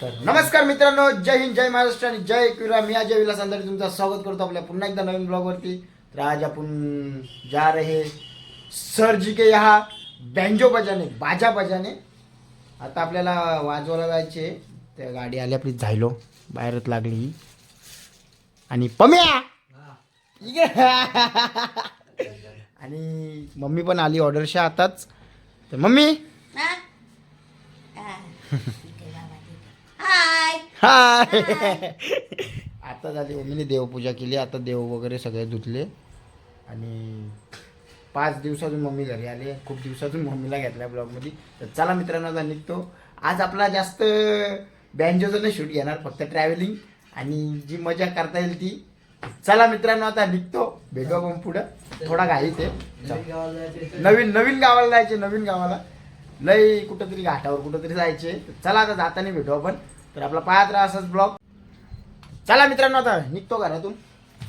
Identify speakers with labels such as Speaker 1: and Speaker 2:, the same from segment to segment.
Speaker 1: तर नमस्कार मित्रांनो जय हिंद जय महाराष्ट्र आणि जय एकविरा. मी अजय विलास अंधारे तुमचं स्वागत करतो आपल्या पुन्हा एकदा नवीन ब्लॉगवरती. तर आज आपण जा रहे सर जी के यहाँ बँजो बजाने बाजा बजाने. आता आपल्याला वाजवायला जायचे. त्या गाडी आली आपली झायलो. बाहेरच लागली ही. आणि पम्या. आणि मम्मी पण आली ऑर्डरच्या आताच तर मम्मी!
Speaker 2: हाय.
Speaker 1: आता झाली मम्मीने देवपूजा केली आता देव वगैरे सगळे धुतले. आणि पाच दिवसातून मम्मी घरी आले खूप दिवसातून मम्मीला घेतल्या ब्लॉगमध्ये तर चला मित्रांनो आता निघतो. आज आपला जास्त बँजोचं नाही शूट घेणार फक्त ट्रॅव्हलिंग आणि जी मजा करता येईल ती. चला मित्रांनो आता निघतो. भेटू आपण पुढं. थोडा घाई ते नवीन नवीन गावाला जायचे नवीन गावाला. लय कुठंतरी घाटावर कुठंतरी जायचे. चला आता जाताना भेटू आपण. तर आपला पाहत राहा असाच ब्लॉग. चला मित्रांनो आता निघतो घरातून.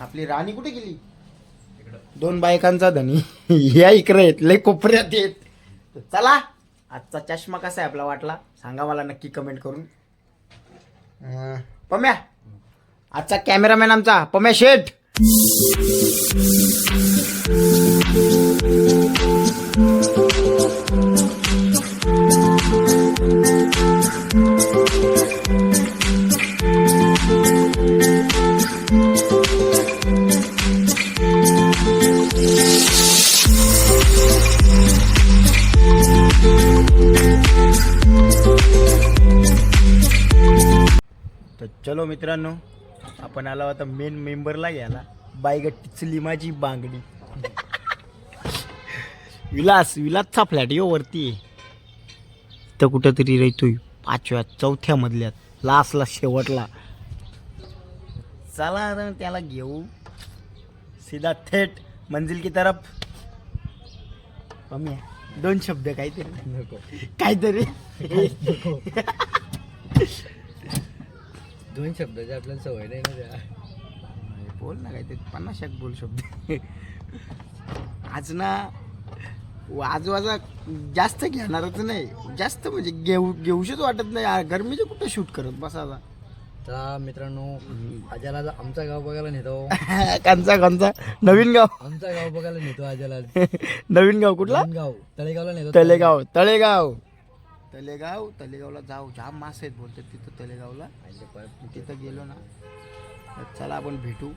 Speaker 1: आपली राणी कुठे गेली? दोन बायकांचा धनी. या इकडे येत लय कोपऱ्यात येत तर चला आजचा चष्मा कसा आहे आपला वाटला? सांगा मला नक्की कमेंट करून. अं, पम्या आजचा कॅमेरामॅन आमचा पम्या शेठ. मित्रांनो आपण आलो आता मेन मेंबरला घ्यायला. बायगट्टीची लिमाची बांगडी. विलास विलासचा फ्लॅट यो वरती तर कुठंतरी राहतोय पाचव्या चौथ्या मधल्यात लास्टला शेवटला. चला आता त्याला घेऊ. सीधा थेट मंजिल की तरफ. मम्मी दोन शब्द काहीतरी काहीतरी.
Speaker 3: दोन शब्दाची आपल्याला सवय नाही ना त्या.
Speaker 1: बोल ना काहीतरी. पन्नास एक बोल शब्द. आज ना आज वाजा जास्त घेणारच नाही. जास्त म्हणजे घेऊ घेऊशीच वाटत नाही. गरमीचे कुठे शूट करत बसा आता.
Speaker 3: तर मित्रांनो आजाला आमचा गाव बघायला नेतो.
Speaker 1: कंचा कंचा. नवीन गाव.
Speaker 3: आमचा गाव बघायला नेतो आजाला
Speaker 1: नवीन गाव कुठला?
Speaker 3: गाव. तळेगावला नेतो.
Speaker 1: तलेगाव तळेगाव. तलेगाव तलेगावला जाऊ. जाम मासे आहेत बोलतात तिथं तलेगावला. तिथं गेलो ना. तर चला आपण भेटू.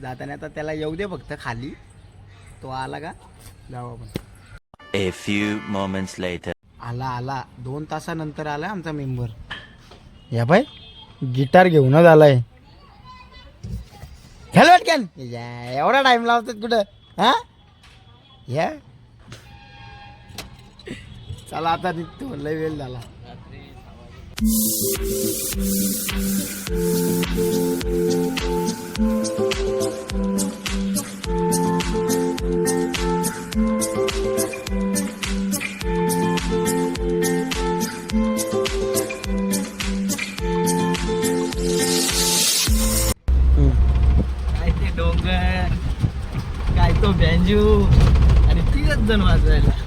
Speaker 1: जाताना आता त्याला येऊ दे फक्त खाली. तो आला का? जाऊ आपण.
Speaker 4: A few moments later.
Speaker 1: आला आला. दोन तासानंतर आलाय आमचा मेंबर. या बाय गिटार घेऊनच आलाय. हॅलो कॅन एवढा टाइम लावतात कुठं? हा? या. चला आता निघतो लय वेळ झाला.
Speaker 3: काय ते डोंगर काय तो बँजू आणि तीच जण वाजवायला.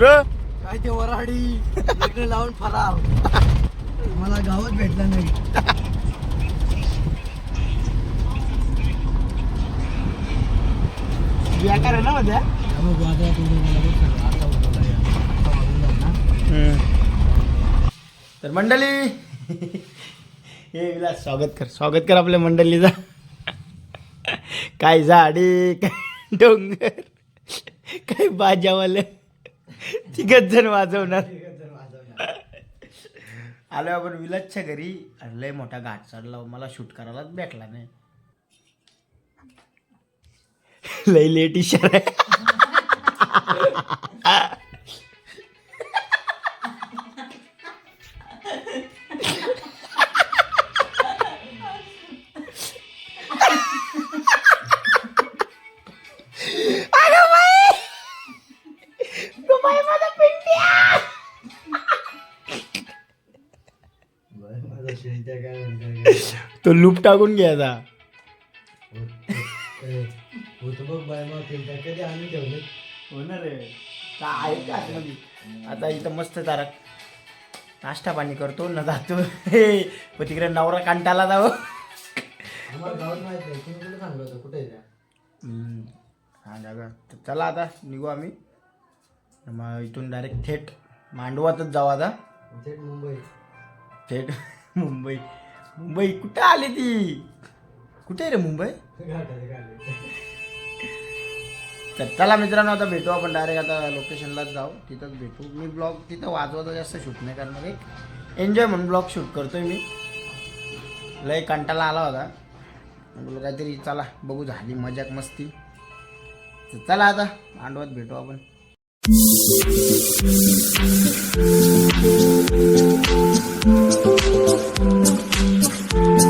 Speaker 3: काय ते वराडी लग्न लावून फरार. मला गावात भेटला नाही.
Speaker 1: बेकार आहे ना मध्ये?
Speaker 3: त्यामुळे वाजवा तुम्ही मला बघ सगळं आता उठवलं या. आता वाजवलं ना.
Speaker 1: तर मंडळी हे विलास स्वागत कर स्वागत कर आपल्या मंडळीचा. काय झाडे काय डोंगर काय बाजावाले. तिघच जण वाजवणार. आलो आपण विलासच्या घरी. आणि लय मोठा घाट चढला मला शूट करायलाच भेटला नाही. लय लेट इशारा आहे. तो लूप टाकून घ्यायचा
Speaker 3: होतो बघ बाय मग शिंत्या कधी आणून ठेवले
Speaker 1: होणार आहे. का आहे का आतमध्ये? आता इथं मस्त तारक नाश्ता पाणी करतो न जातो. हे पण तिकडे नवरा कंटाला जावं.
Speaker 3: आम्हाला गावात माहीत नाही तुम्ही कुठे सांगलं होतं कुठे आहे त्या?
Speaker 1: हम्म. हा दादा तर चला आता निघू आम्ही. मग इथून डायरेक्ट थेट मांडवातच जाऊ आता.
Speaker 3: थेट मुंबई.
Speaker 1: थेट मुंबई. मुंबई कुठं आली ती? कुठे आहे रे मुंबई? तर चला मित्रांनो आता भेटू आपण डायरेक्ट आता लोकेशनलाच जाऊ. तिथंच भेटू. मी ब्लॉग तिथं वाजवायचा जास्त शूट नाही करणार. एक एन्जॉय म्हणून ब्लॉग शूट करतोय मी. लय कंटाला आला होता. मग बोललो काहीतरी चला बघू झाली मजाक मस्ती. तर चला आता मांडवात भेटू आपण. ये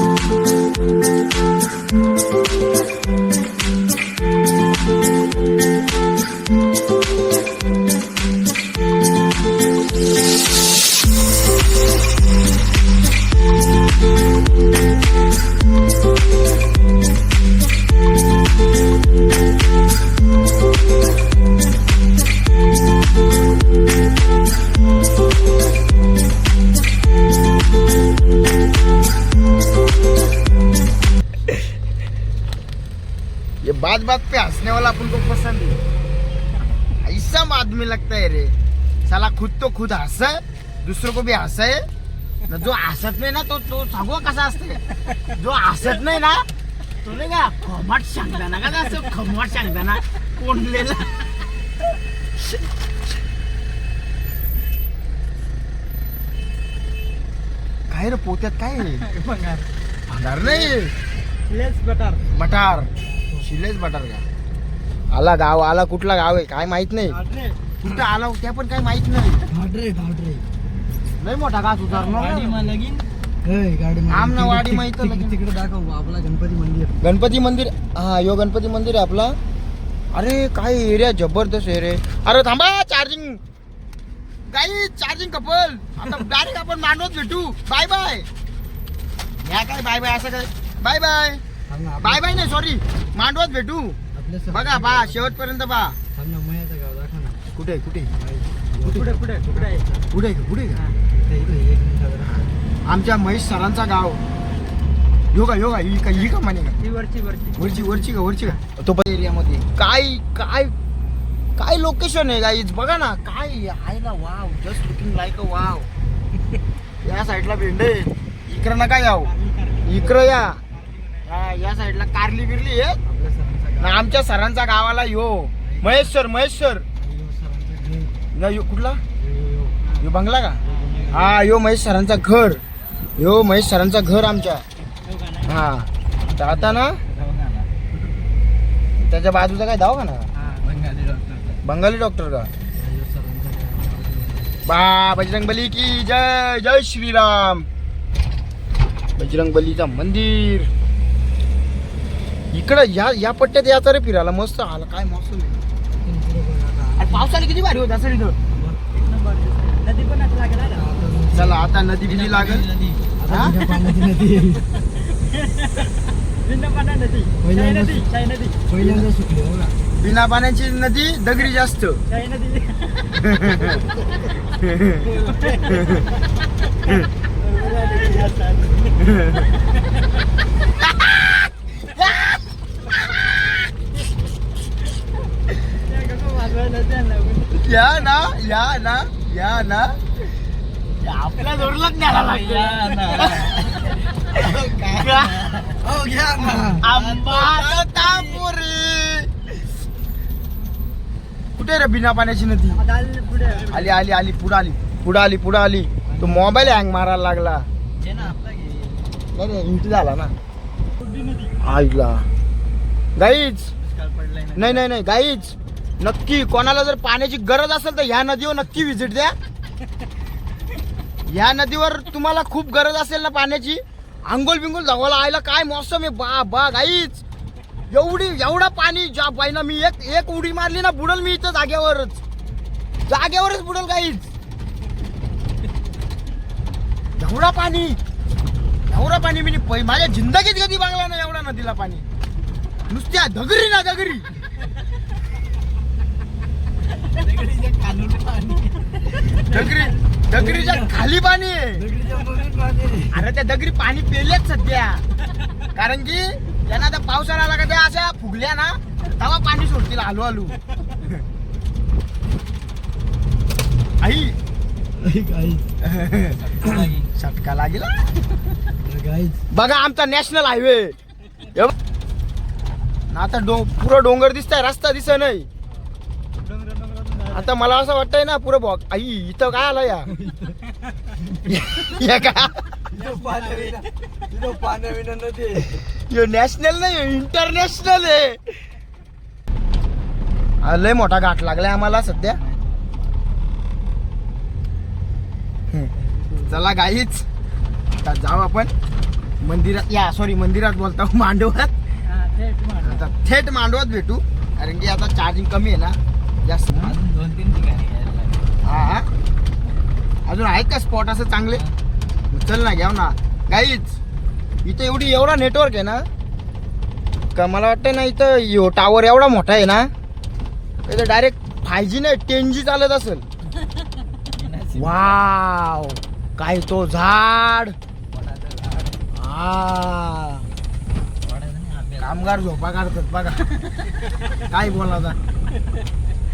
Speaker 1: वाला अपन को पसंद है। ऐसा आदमी लगता है रे। साला खुद तो खुद हंस दुसरों को भी हंसे न जो हसत नाही ना तो तो सांगू कसा असते जो हसत नाही ना तो नाही का खमाट सांगताना का असं खमाट सांगताना कोंडलेला काय रे पोत्यात काय आहे? भंगार नाही बटार। शिलेच बटार का। आला गाव आला कुठला गाव आहे काय माहीत नाही. कुठं आला त्या पण काय माहीत नाही.
Speaker 3: घाटरे घाटरे
Speaker 1: लय मोठा का सुधारणा माहीत.
Speaker 3: तिकडे दाखव आपला गणपती मंदिर.
Speaker 1: गणपती मंदिर हा यो गणपती मंदिर आहे आपला. अरे काय एरिया जबरदस्त आहे रे. अरे थांबा चार्जिंग काही चार्जिंग कपल आता डायरेक्ट आपण मांडवत भेटू. बाय बाय या काय बाय बाय असं काय? बाय बाय बाय बाय नाही सॉरी मांडवत भेटू. बघा बा शेवटपर्यंत बा.
Speaker 3: ना, ना.
Speaker 1: कुठे कुठे
Speaker 3: कुठे कुठे कुठे
Speaker 1: पुढे का पुढे का?
Speaker 3: इथे- इथे एक मिनिटात राहा.
Speaker 1: आमच्या महेश सरांचा गाव. योगा योगा ही का ही का म्हणे का?
Speaker 3: वरची वरची.
Speaker 1: वरची वरची का वरची का? तो पण एरियामध्ये. काय काय काय लोकेशन आहे गाईज बघा ना काय आहे ना wow just looking like a wow या साईडला भेंड. आहे इकडं नका याव इकडं या. हा, या साईडला कारली बिरली आहे ना आमच्या सरांचा गावाला यो. महेश सर महेश सर ना यो कुठला?
Speaker 3: यो,
Speaker 1: बंगला का? हा यो महेश सरांचा घर. यो महेश सरांचा घर आमच्या. हा. तर आता ना त्याच्या बाजूचा काय धाव का? ना
Speaker 3: बंगाली डॉक्टर.
Speaker 1: का? बा बजरंग बली की जय जय श्रीराम. बजरंग बलीचा मंदिर. इकडं या या पट्ट्यात याचा रे फिरायला मस्त आला काय मस्त आहे. आणि पावसाला किती भारी होत असेल इथं
Speaker 3: नदी पण आता लागेल आता
Speaker 1: चला आता नदी बिदी लागेल
Speaker 3: नदी.
Speaker 1: हा?
Speaker 3: आता बिना पाण्याची नदी पहिल्यांदा पहिल्यांदा सुटली हो ना
Speaker 1: बिना पाण्याची नदी दगडी जास्त या ना या ना या ना. आपल्या जोडलाच न्यायला.
Speaker 3: हो
Speaker 1: तापुरी कुठे रे बिना पाण्याची नदी? आली आली आली पुढं आली. पुढं आली पुढं आली. तो मोबाईल हँग मारायला लागला. इंट झाला ना. आईला. गाईच. नाही नाही नाही गाईच. नक्की कोणाला जर पाण्याची गरज असेल तर ह्या नदीवर नक्की व्हिजिट द्या. ह्या नदीवर तुम्हाला खूप गरज असेल ना पाण्याची. आंघोल बिंगोल धावायला आयला काय मौसम आहे बा बा गाईच. एवढी एवढा पाणी ज्या बाईना मी एक एक उडी मारली ना बुडल मी इथं जाग्यावरच जाग्यावरच बुडल गाईच. एवढा पाणी एवढा पाणी मी पै- माझ्या जिंदगीत कधी बघला ना एवढा नदीला पाणी. नुसत्या दगरी ना दगरी. दगरी दगडीच्या खाली पाणी आहे. अरे त्या दगडी पाणी पेलेच सध्या. कारण की त्यांना आता पावसाळा आला का त्या अशा फुगल्या ना तेव्हा पाणी सोडतील हलू हलू आई.
Speaker 3: अरे
Speaker 1: लागेल बघा आमचा नॅशनल हायवे. आता डो पुरा डोंगर दिसतंय रस्ता दिसत नाही. आता मला असं वाटतंय ना पुरं बॉक. आई इथं काय आलं या? या का. यो नॅशनल नाही इंटरनॅशनल आहे. लय मोठा घाट लागलाय आम्हाला सध्या. चला गाईच. आता जाऊ आपण. मंदिरात या सॉरी मंदिरात बोलता मांडवात. थेट मांडवात. भेटू. कारण की आता चार्जिंग कमी आहे ना. जास्त.
Speaker 3: दोन तीन ठिकाणी
Speaker 1: हा. अजून आहेत का स्पॉट असं चांगले? चल ना घ्याव ना. गाईच इथं एवढी एवढा नेटवर्क आहे ना? का मला वाटतं ना इथं यो टावर एवढा मोठा आहे ना? इथं डायरेक्ट फाय जी नाही टेन जी चालत असेल. वाव काय तो झाड. हा. कामगार झोपा काढतात बघा. काय बोला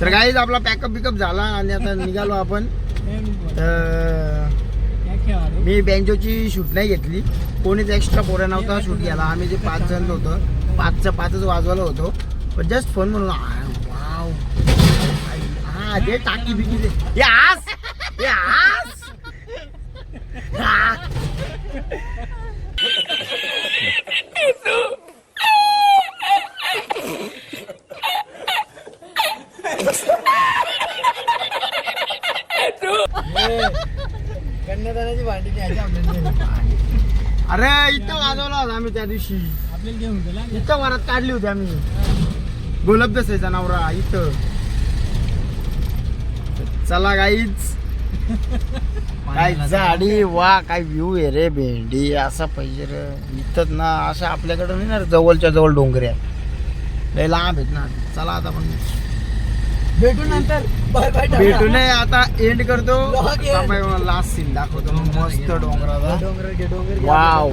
Speaker 1: तर काहीच आपला पॅकअप बिकअप झाला आणि आता निघालो आपण. तर मी बँजोची शूट नाही घेतली. कोणीच एक्स्ट्रा पोऱ्या नव्हता शूट घ्यायला. आम्ही जे पाच जण होतो पाचचं पाचच वाजवायला होतो. पण जस्ट फोन म्हणून वाव हा दे टाकी बिकी दे. हे आस हे आस हा.
Speaker 3: कन्यादानाची भांडी न्यायची आपल्याला
Speaker 1: अरे इथं वाजवला होता आम्ही त्या दिवशी.
Speaker 3: आपल्याला घेऊन गेला.
Speaker 1: इथं वरात काढली होती आम्ही. गुलाब दसायचा नवरा इथं. चला गाईच काय झाडी वा काय व्ह्यू आहे रे भेंडी असा पाहिजे रे. इथंच ना असं आपल्याकडे नाही ना रे, जवळच्या जवळ डोंगऱ्या. लय लांब आहेत ना. चला आता आपण
Speaker 3: भेटू नंतर. बाय बाय
Speaker 1: भेटू नये आता एंड करतो. लास्ट सीन दाखवतो. मस्त डोंगराचा.
Speaker 3: डोंगर घे डोंगर घे.
Speaker 1: वाव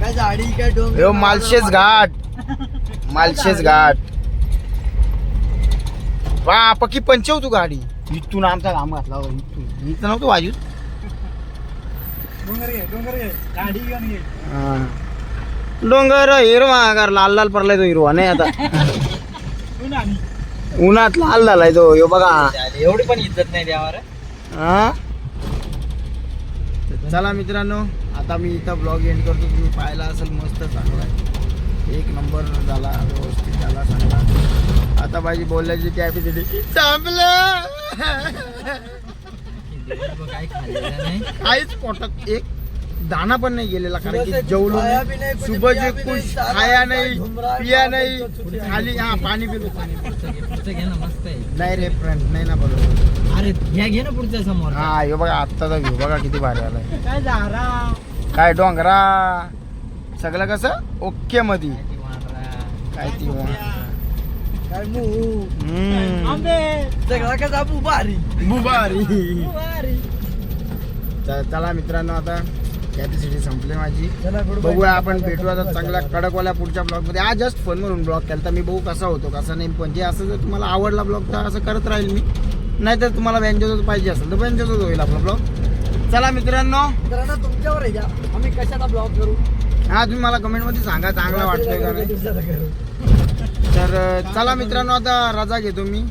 Speaker 3: काय झाडी काय डोंगर
Speaker 1: यो मालशेज घाट. मालशेज घाट. वा पक्की पंचव तू गाडी? इथून आमचा घाम घातला इथून. इथं नव्हतं वाजूत
Speaker 3: डोंगर घे डोंगर घे. गाडी घेऊन घे.
Speaker 1: हा. डोंगर हिरवा अगर लाल लाल पडलाय तो हिरवा नाही आता. उन्हात. लाल झालाय तो यो बघा.
Speaker 3: एवढी पण इज्जत नाही द्यावर
Speaker 1: हा. चला मित्रांनो आता मी इथं ब्लॉग एंड करतो तुम्ही पाहिला असेल मस्त चांगला आहे. एक नंबर झाला व्यवस्थित झाला चांगला. आता माझी बोलण्याची कॅपॅसिटी संपलं.
Speaker 3: काय खाल्लेलं नाही
Speaker 1: काहीच पोटात एक दाना पण नाही गेलेला कारण की जेवलो
Speaker 3: खाया भी
Speaker 1: नाही
Speaker 3: नहीं, कुछ
Speaker 1: सुबह
Speaker 3: पिया
Speaker 1: जे
Speaker 3: भी
Speaker 1: कुछ
Speaker 3: नहीं, सारा
Speaker 1: खाया नाही पिया नाही. खाली हा पाणी पिलो. नाही रे फ्रेंड नाही ना बरोबर
Speaker 3: अरे घ्या घे ना पुढच्या समोर.
Speaker 1: हा हे बघा आत्ताचा व्ह्यू बघा किती भारी आलाय.
Speaker 3: काय झारा
Speaker 1: काय डोंगरा? सगळं कसं? ओके मध्ये काय ती.
Speaker 3: सगळा
Speaker 1: बुबारी. तर चला मित्रांनो आता कॅपॅसिटी संपली माझी. बघूया आपण भेटू आता चांगल्या कडकवाल्या पुढच्या ब्लॉगमध्ये आज जस्ट फोन म्हणून ब्लॉग केला तर मी बघू कसा होतो कसा नाही. पण जे असं जर तुम्हाला आवडला ब्लॉग तर असं करत राहील मी. नाहीतर तुम्हाला व्यंजनच पाहिजे असेल तर व्यंजनच होईल आपला ब्लॉग. चला मित्रांनो.
Speaker 3: मित्रांनो तुमच्यावर आहे आम्ही कशाचा ब्लॉग करू?
Speaker 1: हा तुम्ही मला कमेंटमध्ये सांगा चांगला वाटतोय का नाही? तर चला मित्रांनो आता रजा घेतो मी.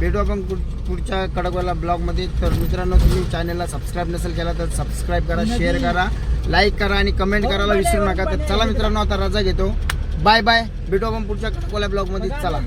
Speaker 1: भेटू आपण पुढ- पुढच्या कडकवाला ब्लॉगमध्ये तर मित्रांनो तुम्ही चॅनलला सबस्क्राईब नसेल केला तर सबस्क्राईब करा शेअर करा लाईक करा आणि कमेंट करायला विसरू नका. तर चला मित्रांनो आता रजा घेतो. बाय बाय भेटू आपण पुढच्या कडकवाल्या ब्लॉगमध्ये चला.